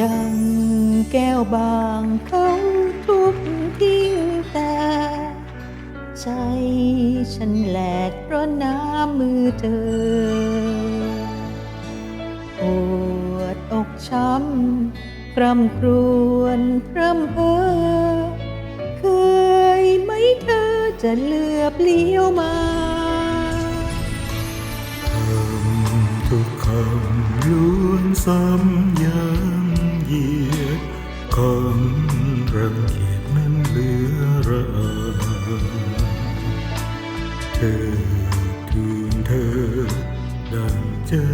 ดังแก้วบางเขาทุกทิ้งแต่ ใจฉันแหลกเพราะน้ำมือเธอปวดอกช้ำกรำครวนพร่ำเพ้อเคยไหมเธอจะเลือบเลี้ยวมาคำทุกคำล้วนซ้ำย้ำ รังเกียจนั้นเหลือระเธอทูลเธอ ดังเจ้า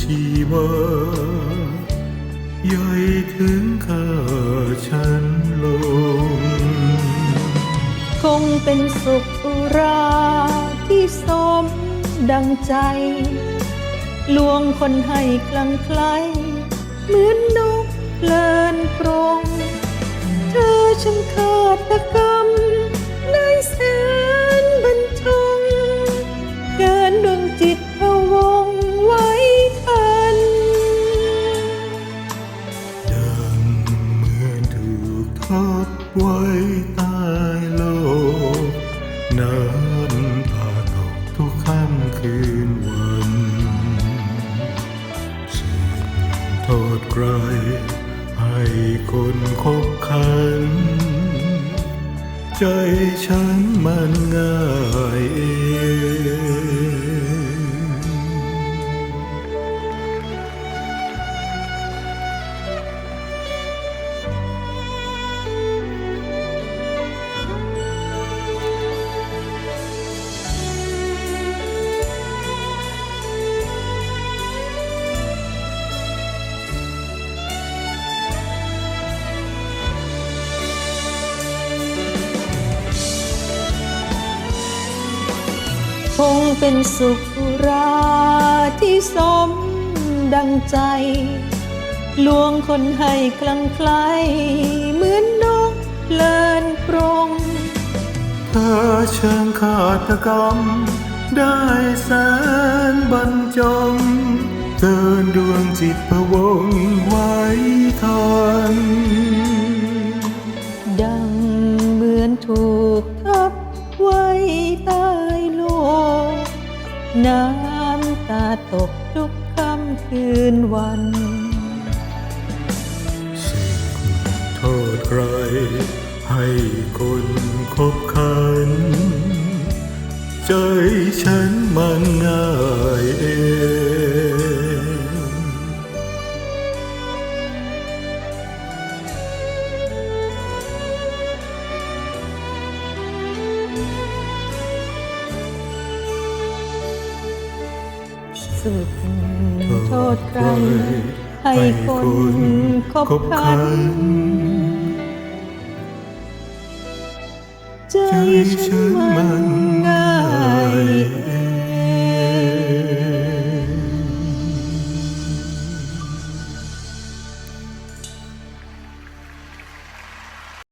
ชีวาย่อยถึงข้าฉันลง คงเป็นสุขอุราที่สมดังใจ ลวงคนให้คลังไคล้เหมือนนกเพลินกรง เธอช่างขาดตะกรรมในแสนบรรทงเกินดวงจิตพะวงไว้ทันดังเหมือนถูกทับไว้ใต้โลกน้ำตาตกทุกค่ำคืนวันสุดโทษใคร ให้คนคบคัน ใจฉันมันง่ายเอง คงเป็นสุขราที่สมดังใจ ลวงคนให้คลังไคลเหมือนนกเลินกรงเธอเชิงขาตกรรม ได้แสนบรรจงเตือนดวงจิตพะวง น้ำตาตกทุกค่ำคืนวันสึกโทษใคร ให้คนคบคัน ใจฉันมันง่ายเอง สุดโทษใคร ให้คนคบคัน ใจใจฉัฉันนมัมันน